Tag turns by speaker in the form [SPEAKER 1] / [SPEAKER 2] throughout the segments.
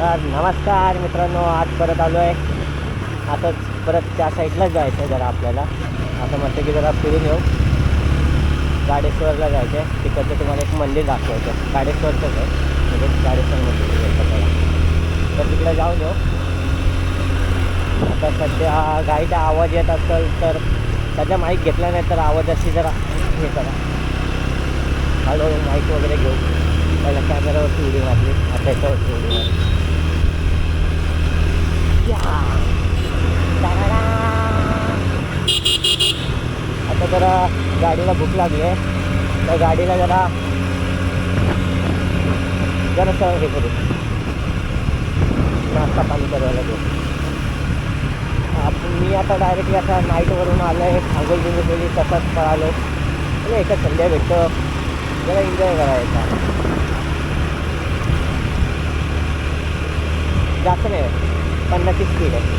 [SPEAKER 1] तर नमस्कार मित्रांनो आज परत आलो आहे आता परत त्या साईडलाच जायचं आहे जरा आपल्याला. आता म्हणते की जरा फिरून येऊ. गाडेश्वरला जायचं आहे तिकडचं तुम्हाला एक मंदिर दाखवायचं गाडेश्वरचंच आहे. म्हणजे गाडेश्वर मंदिर जायचं तर तिकडे जाऊन येऊ. आता सध्या गाडीचा आवाज येत असेल तर सध्या माईक घेतला नाही तर आवाजाशी जरा हे करा. हळूहळू माईक वगैरे घेऊ. पहिला कॅमेरावरती उडी मारली. आता याच्यावरती उडी मारली. आता जरा गाडीला भूक लागली आहे तर गाडीला जरा जरासं हे करू नाश्ता पाणी करायला लागेल आपण मी आता डायरेक्टली आता नाईटवरून आलो आहे आंघोळ बिंघोळ केली तसाच पळालो म्हणजे एका संध्या भेटतो जरा एन्जॉय करायचा जास्त नाही पन्नासची स्पीड आहे.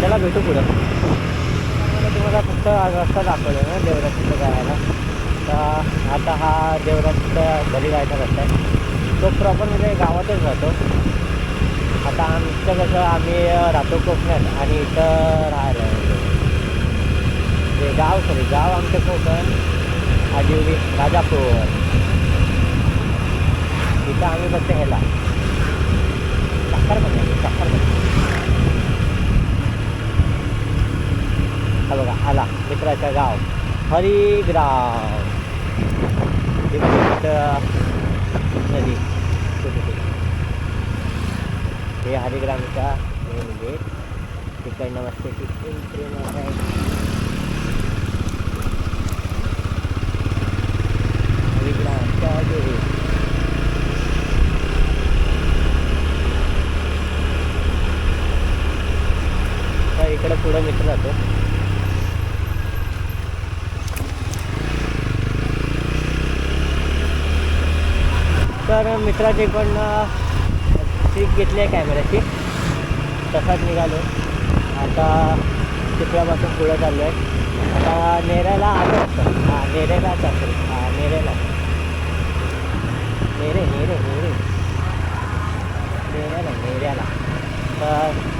[SPEAKER 1] त्याला भेटू पुढं. तुम्हाला फक्त रस्ता दाखवलं ना देवराजचं जायला. तर आता हा देवराजचा घरी जायचा रस्ता आहे. तो प्रॉपर म्हणजे गावातच राहतो. आता आमचं कसं आम्ही राहतो कोकणात आणि इथं राहायला ते गाव सॉरी गाव आमचं कोकण. आजिवली राजापूर इथं आम्ही फक्त ह्याला साखर म्हणजे साखर हा बघा आला मित्राचं गाव हरिग्राम तिथं नदी छोटी छोटी हे हरिग्रामचा मेन गेट तिकडनं मस्त तिथून ट्रेन आहे हरिग्रामचा गेट तर इकडे पुढं मित्र जातो. तर मित्राची पण ट्रिप घेतली आहे कॅमेऱ्याची. तसाच निघालो. आता चित्रापासून पुढं चाललो आहे आता नेऱ्याला आलो असतं. हां नेऱ्याला जातो हां नेऱ्याला. नेरे नेरे नेरे. नेऱ्याला नेऱ्याला. तर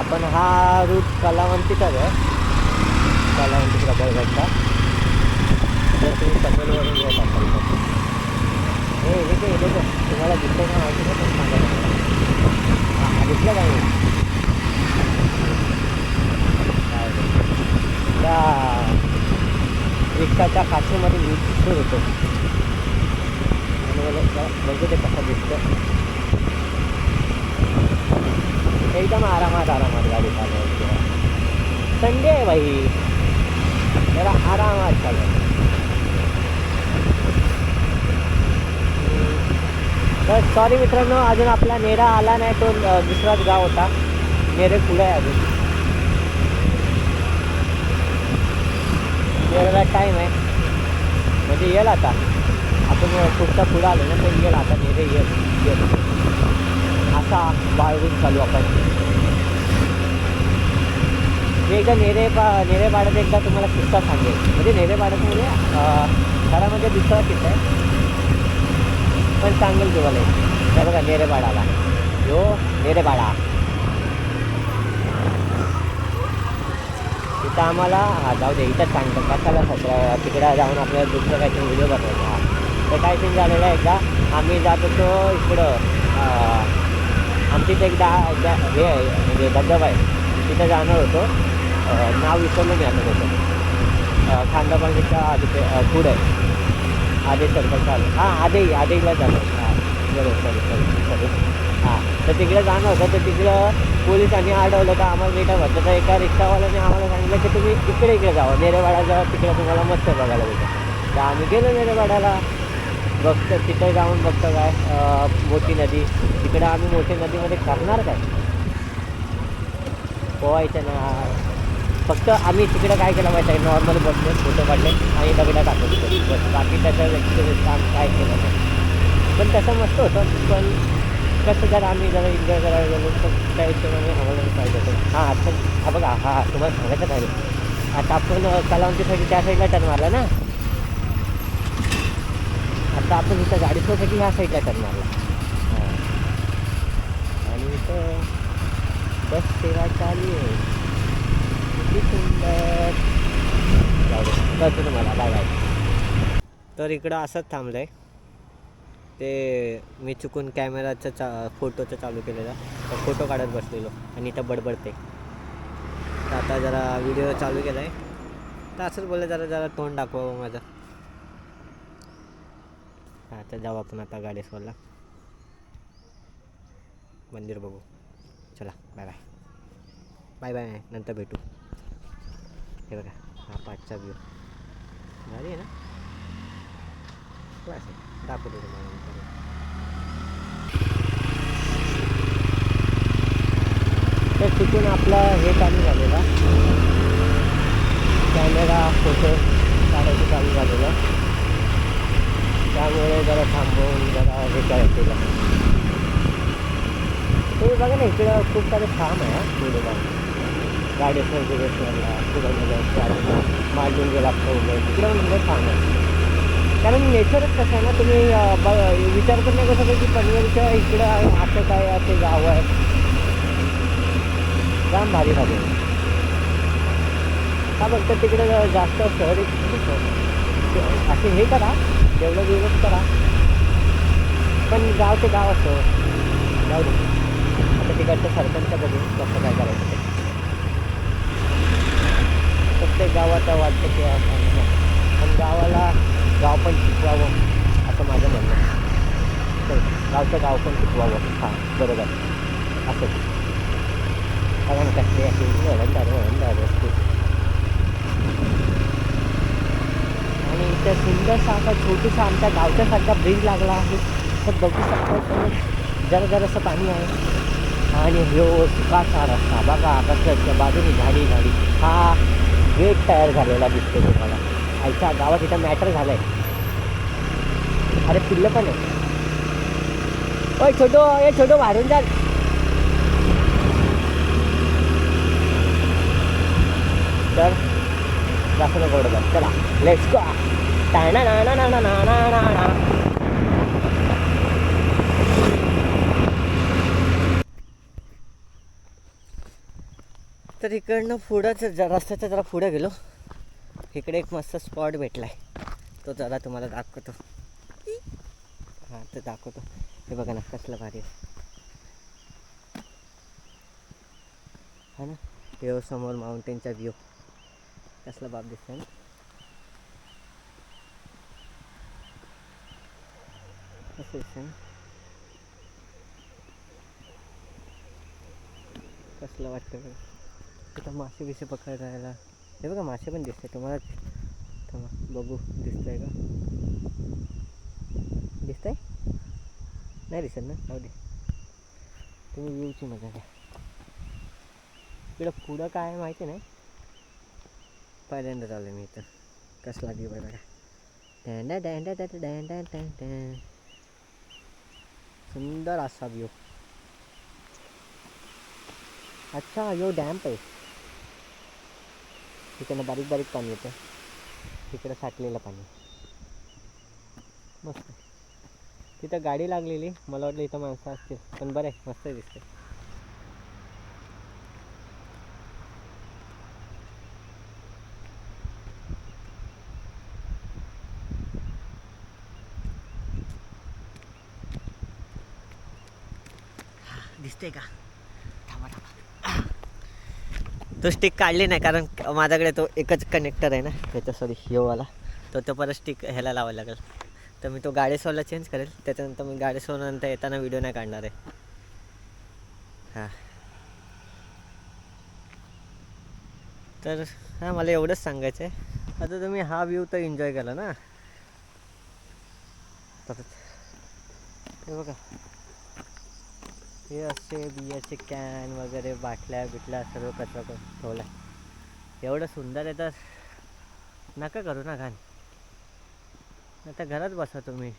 [SPEAKER 1] आपण हा रूट कलावंतीचाच आहे कलावंती प्रबळगडचा जर तुम्ही पटेलवरून येत असाल. तर हे हे ते हे तुम्हाला दिसतं का माहिती का? पण सांगा. हां दिसलं का नाही? त्या रिक्षाच्या काशीमध्ये वीज सुरू होतो. आणि मला कसं दिसतं एकदम आरामात आरामात गाडी चालवायची. संडे आहे बाई जरा आरामात चालवायचं तर सॉरी मित्रांनो अजून आपला नेरा आला नाही तो दुसराच गाव होता. नेरे पुढे आहे अजून. नेराला टाईम आहे. म्हणजे येईल आता. आपण पुढचा पुढं आलो ना तर येईल आता नेरे येईल. येईल. असा बाळगून चालू आपण? मी एकदा नेरे पा नेरेपाड्यात एकदा तुम्हाला किस्सा सांगेल म्हणजे नेरेपाड्यात म्हणजे घरामध्ये दुसरा किस्सा आहे. पण सांगेल तुम्हाला एक. हे बघा नेरेपाडाला यो नेरेपाडा तिथं आम्हाला हा जाऊ दे इथंच सांगतो. कशाला सतरा तिकडं जाऊन आपल्याला दुसरं काहीतरी व्हिडिओ बनवायचा हा तर काय सीन झालेलं आहे एकदा. आम्ही जात होतो इकडं आमची इथे एकदा एकदा हे आहे म्हणजे धबधबा आहे. तिथं जाणार होतो. नाव विसरलो मी आता त्याचं. खांदाबागेच्या तिथे फूड आहे. आधे सर्कल चालू. हां आधे आदेला जाणार. हां बरोबर सॉरी सॉरी सॉरी हां तर तिकडे जाणं होतं. तर तिकडं पोलिसांनी अडवलं तर आम्हाला मी म्हटलं तर एका रिक्षावाल्याने आम्हाला सांगितलं की तुम्ही इकडे इकडे जावं. नेरेवाडा जावा तिकडे तुम्हाला मस्त बघायला भेटेल. तर आम्ही गेलो नेरेवाड्याला. बघतो तिथं जाऊन बघतो काय मोठी नदी. तिकडं आम्ही मोठी नदीमध्ये करणार काय? पोवायचं ना. फक्त आम्ही तिकडं काय केलं माहिती आहे नॉर्मल बसले फोटो काढले आणि दगडा टाकत तिथे. बस बाकी त्याचं एक्सपिरियन्स काम काय केलं नाही. पण तसं मस्त होतं. पण कसं जर आम्ही जरा एन्जॉय करायला गेलो तर त्या हिशोबाने आम्हाला पाहिजे होतं. हां आता हा बघा हा तुम्हाला सांगायचं पाहिजे आता आपण कलावंतीसाठी त्या साईडला टर्न मारला ना. आता आपण इथं गाडी सोडसाठी ह्या साईडला करणार आणि इथं बस सेवा चालू आहे. किती सुंदर. जाऊ तुम्हाला बाय बाय तर इकडं असंच थांबलं आहे ते मी चुकून कॅमेराचं चा फोटोचं चालू केलेला. तर फोटो काढत बसलेलो आणि इथं बडबडते. तर आता जरा व्हिडिओ चालू केला आहे तर असंच बोललं जरा जरा तोंड दाखवावं माझं. आता जाऊ आपण आता गाडी सोडला. मंदिर बघू. चला बाय बाय बाय बाय नंतर भेटू. हे बघा हा पाचचा व्यू गाडी आहे ना? क्लास आहे दाखवतो तुम्हाला नंतर. तर तिथून आपला हे चालू झालेला. कॅमेरा फोटो काढायचं चालू झालेलं. त्यामुळे जरा थांबवून जरा हे करायचं तुम्ही बघा ना इकडं खूप सारे फार्म आहे हा पुढे जाऊन. गाडेश्वर बिडेश्वरला पुढं गेला वगैरे तिकडं म्हणजे फार्म आहे. कारण नेचरच कसं आहे ना तुम्ही ब विचार पण नाही कसं की पनवेलच्या इकडं आहे असं काय असे गाव आहे. जाम भारी भारी हा का तिकडं तिकडे जास्त शहरी असे हे करा तेवढं दिवस करा पण गाव ते गाव असतो जाऊ दे आता तिकडच्या सरपंच बघू कसं काय करायचं ते प्रत्येक गावाचा वाटतं की पण गावाला गाव पण शिकवावं असं माझं म्हणणं तर गावचं गाव पण शिकवावं हां बरोबर असं कारण कसले असे वळणदार वळणदार असते आणि इथं सुंदरसा असा छोटूसा आमच्या गावच्यासारखा ब्रिज लागला आहे. तर बघू शकता जरा जरासं पाणी आहे. आणि हो सुखाचा रस्ता बघा रस्त्याच्या बाजूने झाडी झाडी. हा गेट तयार झालेला दिसतो तुम्हाला. आईच्या गावात इथं मॅटर झालंय. अरे पिल्लं पण आहे ओय छोटो ए छोटो बाहेरून जा. तर जास्त नको चला. लेट्स गो तर इकडनं पुढंच रस्त्याच्या जरा पुढं गेलो इकडे एक मस्त स्पॉट भेटला आहे तो जरा तुम्हाला दाखवतो. हां तर दाखवतो. हे बघा ना कसलं भारी हा ना? हे हो, समोर माउंटेनचा व्ह्यू कसला बाब दिसतोय ना? कसं कसलं वाटतं बघा तिथं मासे बिसे पकडायला हे बघा मासे पण दिसते तुम्हाला थांबा बघू दिसतंय का दिसतंय नाही दिसत ना जाऊ दे तुम्ही व्ह्यूची मजा घ्या इकडं पुढं काय माहिती नाही पहिल्यांदा चालू मी इथं कसला व्ह्यू आहे बघा डॅंडा डॅंडा डॅंडा डॅंडा डॅंडा सुंदर असा व्ह्यू अच्छा यो डॅम्प आहे. तिकडनं बारीक बारीक पाणी येतं. तिकडं साठलेलं पाणी. मस्त. तिथं गाडी लागलेली. मला वाटलं इथं माणसं असतील. पण बरं आहे मस्त दिसते दिसते का थांबा थांबा. तो स्टिक काढली नाही कारण माझ्याकडे तो एकच कनेक्टर आहे ना त्याच्या सॉरी हिओवाला तो तो परत स्टिक ह्याला लावा लागेल. तर मी तो गाडेसोला चेंज करेल त्याच्यानंतर मी गाडेसोनंतर येताना व्हिडिओ नाही काढणार आहे. हां. तर हां मला एवढंच सांगायचं आहे आता तुम्ही हा व्ह्यू तर एन्जॉय केला ना. परत. हे बघा. हे असे बियाचे कॅन वगैरे बाटल्या बिटल्या सर्व कचरा करून ठेवला एवढं सुंदर आहे तर नका करू ना घाण. आता घरात बसा तुम्ही.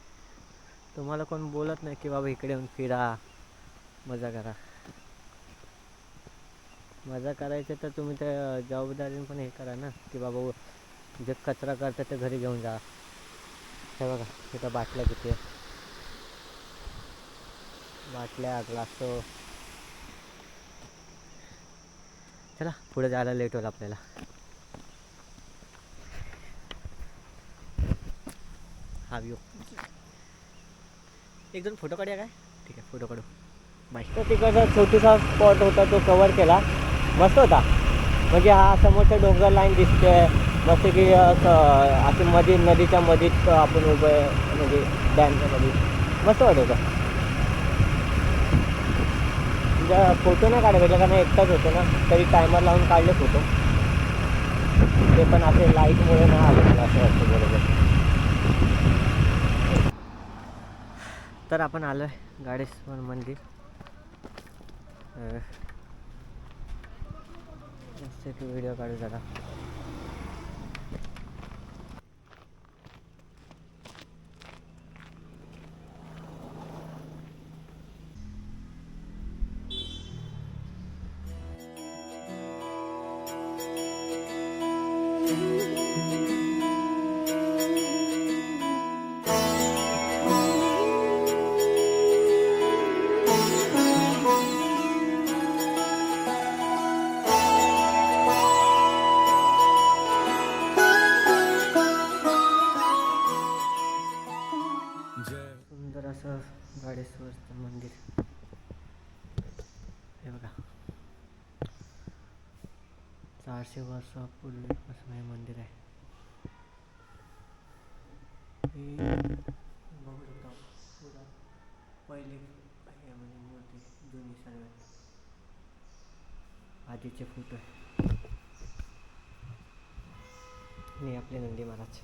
[SPEAKER 1] तुम्हाला कोण बोलत नाही की बाबा इकडे येऊन फिरा मजा करा. मजा करायचं तर तुम्ही त्या जबाबदारीने पण हे करा ना की बाबा जे कचरा करतात ते घरी घेऊन जा. हे बघा तिथं बाटल्या किती आहे बाटल्या ग्लास चला पुढे जायला लेट होईल आपल्याला. हा व्यू एक दोन फोटो काढूया काय? ठीक आहे फोटो काढू. बाय तर तिकडचा छोटूसा स्पॉट होता तो कवर केला. मस्त होता. म्हणजे हा समोरचा डोंगर लाईन दिसते मस्त की असं अशी मध्ये नदीच्या मधीत आपण उभं म्हणजे डॅमच्या मध्ये मस्त वाटत होतं. म्हणजे फोटो नाही काढायला भेटला कारण एकटाच होतो ना. तरी टायमर लावून काढले फोटो. ते पण असे लाईटमुळे नाही आले मला असं वाटतं बरोबर. तर आपण आलो आहे गाडेश्वर मंदिर. व्हिडिओ काढू जरा. आधीचे फोटो आहे. आणि आपले नंदी महाराज.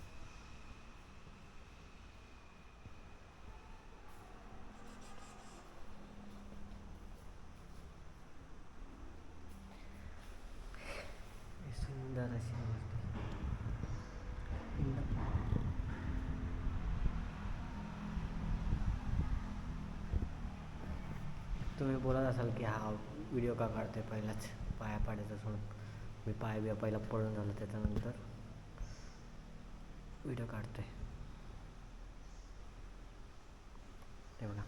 [SPEAKER 1] सुंदर अशी मूर्ती तुम्ही बोलत असाल की हा व्हिडिओ का काढतोय पहिलाच? पाया पाडायचा सोडून. मी पाय बिया पहिला पडून झालो त्याच्यानंतर व्हिडिओ काढतोय. ते बघा.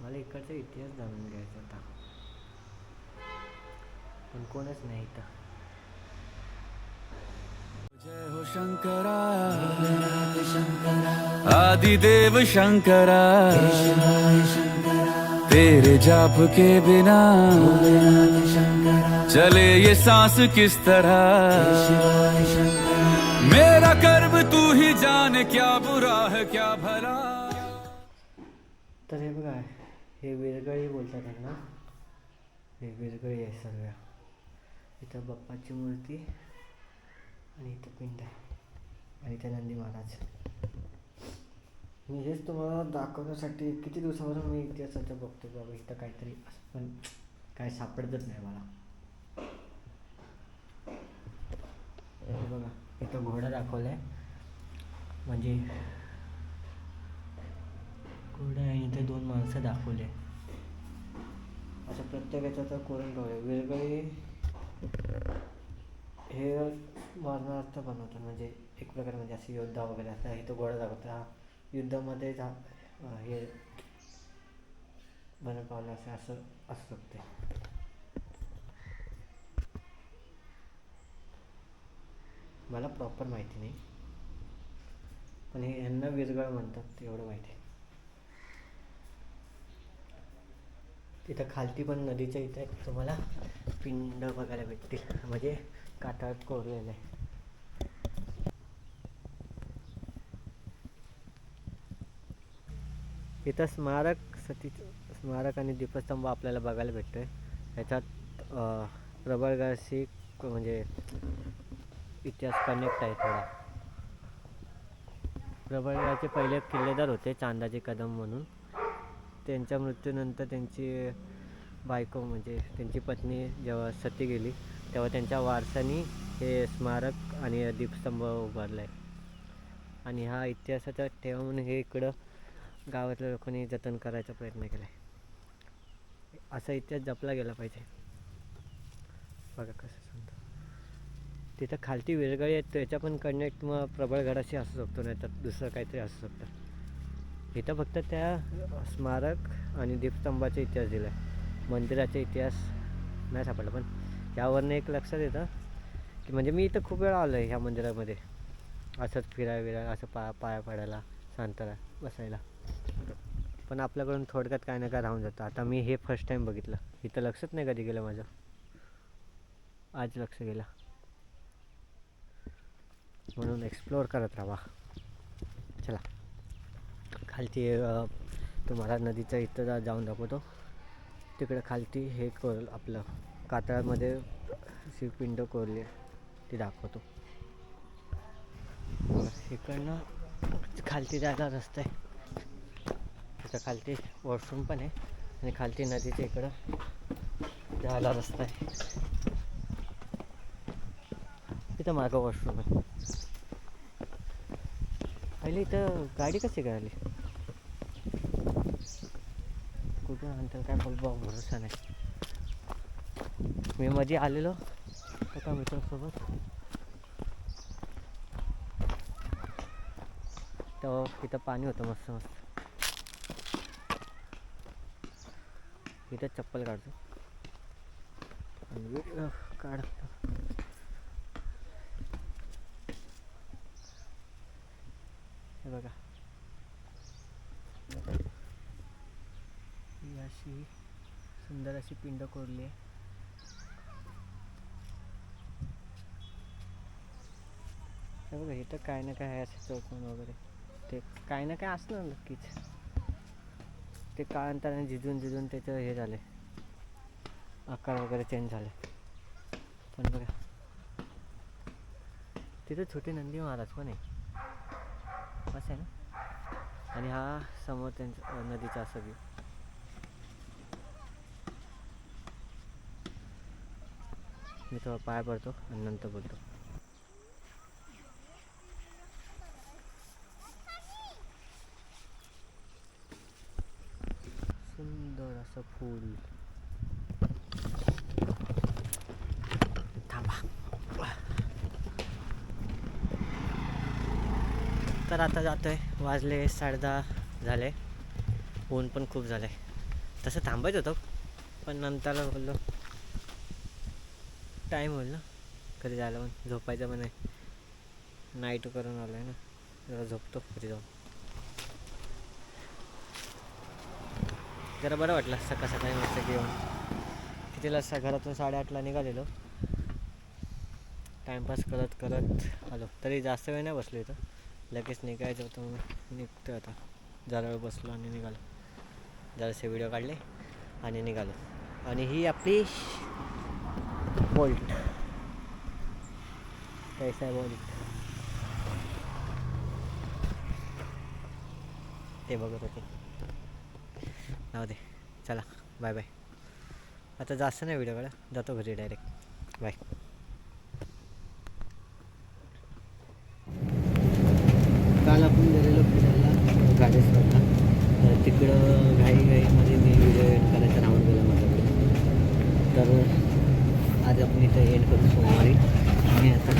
[SPEAKER 1] मला इकडचा इतिहास जाणून घ्यायचा होता. पण कोणच नाही इथं.
[SPEAKER 2] जय हो शंकरा. आदिदेव शंकरा. तेरे जाप के बिना चले ये सांस किस तरह? मेरा कर्म तू ही जाने क्या बुरा है क्या भला?
[SPEAKER 1] तर हे बघा हे विरगळी बोलतात त्यांना. हे विरगळी आहे सर्व. इथं बाप्पाची मूर्ती आणि इथं पिंड आहे. आणि इथं नंदी महाराज. मी हेच तुम्हाला दाखवण्यासाठी किती दिवसापासून मी इतिहासाचं बघतो बाबा इथं काहीतरी असं पण काय सापडतच नाही मला. हे बघा इथं घोडा दाखवलाय. म्हणजे घोडा आहे इथे दोन माणसं दाखवले. असं प्रत्येकाचं तर कोरून ठेवले वेगवेगळे हे मारणार्थ बनवतात म्हणजे एक प्रकारे म्हणजे असे योद्धा वगैरे असतात इथं घोडा दाखवतात. हा युद्धामध्ये जा हे बरं पावलं असं असं असू शकते. मला प्रॉपर माहिती नाही. पण हे यांना विरगळ म्हणतात एवढं माहिती आहे. तिथं खालती पण नदीच्या इथे तुम्हाला पिंड बघायला भेटतील. म्हणजे काठात कोरलेलं. आहे इथं स्मारक सती स्मारक आणि दीपस्तंभ आपल्याला बघायला भेटतोय. ह्याच्यात प्रबळगाशी म्हणजे इतिहास कनेक्ट आहे थोडा. प्रबळगाचे पहिले किल्लेदार होते चांदाचे कदम म्हणून. त्यांच्या मृत्यूनंतर त्यांची बायको म्हणजे त्यांची पत्नी जेव्हा सती गेली तेव्हा त्यांच्या वारसानी हे स्मारक आणि दीपस्तंभ उभारला आहे आणि हा इतिहासाचा ठेवा म्हणून हे इकडं गावातल्या लोकांनी जतन करायचा प्रयत्न केला आहे. असा इतिहास जपला गेला पाहिजे. बघा कसं सांगतो. तिथं खालती विरगळी आहेत त्याच्या पण कनेक्ट मग प्रबळगडाशी असू शकतो नाही तर दुसरं काहीतरी असू शकतं. इथं फक्त त्या स्मारक आणि दीपस्तंभाचा इतिहास दिला आहे मंदिराचा इतिहास नाही सापडला पण यावरनं एक लक्षात येतं की म्हणजे मी इथं खूप वेळा आलो आहे ह्या मंदिरामध्ये. असंच फिराय विराय असं पा पाया पडायला शांतला बसायला. पण आपल्याकडून थोडक्यात काय ना काय राहून जातं. आता मी हे फर्स्ट टाईम बघितलं. इथं लक्षात नाही कधी गेलं माझं. आज लक्ष गेलं. म्हणून एक्सप्लोअर करत राहा. चला. खालती तुम्हाला नदीचं इथं जा जाऊन दाखवतो. तिकडं खालती हे कोर आपलं कातळामध्ये शिवपिंड कोरली ते ती दाखवतो. इकडनं खालती जायला रस्ता आहे. तिथं खालती वॉशरूम पण आहे आणि खालती नदीच्या इकडं जायला रस्ता आहे. तिथं मागं वॉशरूम आहे. पहिले इथं गाडी कशी काय आली कुठून आणतात काय बोल भरोसा नाही. मी मध्ये आलेलो एका मित्रासोबत. तेव्हा तिथं पाणी होतं मस्त मस्त. इथं चप्पल काढतो. काढ. काढतो हे बघा. ही अशी सुंदर अशी पिंड कोरली आहे. हे बघा इथं काय ना काय आहे असं चौकोन वगैरे. ते काय ना काय असणार नक्कीच. ते काळांतराने झिजून झिजून त्याचं हे झाले. आकार वगैरे चेंज झाले. पण बघा. तिथं छोटे नंदी महाराज पण आहे. असं आहे ना? आणि हा समोर त्यांचा नदीचा असं व्यू मी थोडा पाय पडतो आणि नंतर बोलतो. सुंदर फूल थांबा तर आता जातोय. वाजले साडेदहा झाले. ऊन पण खूप झालं आहे तसं थांबायचं होतं. पण नंतर बोललो. टाईम होईल ना. घरी जायला पण. झोपायचं पण नाही नाईट करून आलो आहे ना. जरा झोपतो घरी जाऊन जरा बरं वाटलं सकाळ सकाळी मस्त की येऊन कितीला सा घरातून साडेआठला निघालेलो. टाईमपास करत करत आलो. तरी जास्त वेळ नाही बसलो इथं. लगेच निघायचं होतं म्हणून निघतो आता. जरा वेळ बसलो आणि निघालो. जरासे व्हिडिओ काढले आणि निघालो. आणि ही आपली बोल्ट कैसा आहे बोल्ट ते बघत होते. जाऊ दे चला बाय बाय आता जास्त नाही व्हिडिओ काढा जातो घरी डायरेक्ट बाय काल आपण गेलेलो फिरायला गाडेश्वरला तर तिकडं घाई घाईमध्ये मी व्हिडिओ एंड करायचा राहून गेला माझ्याकडे. तर आज आपण इथं एंड करतो सोमवारी. आणि आता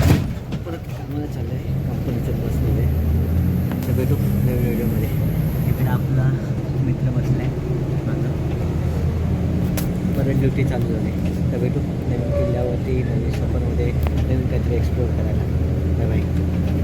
[SPEAKER 1] परत कामाला चाललं आहे कंपनीच्या बसमध्ये. तर भेटू नवीन व्हिडिओमध्ये इकडे आपला मित्र बसला. आहे माझा परत ड्युटी चालू झाली. तर भेटू नवीन किल्ल्यावरती नवीन सफरमध्ये नवीन काहीतरी एक्सप्लोअर करायला. Bye bye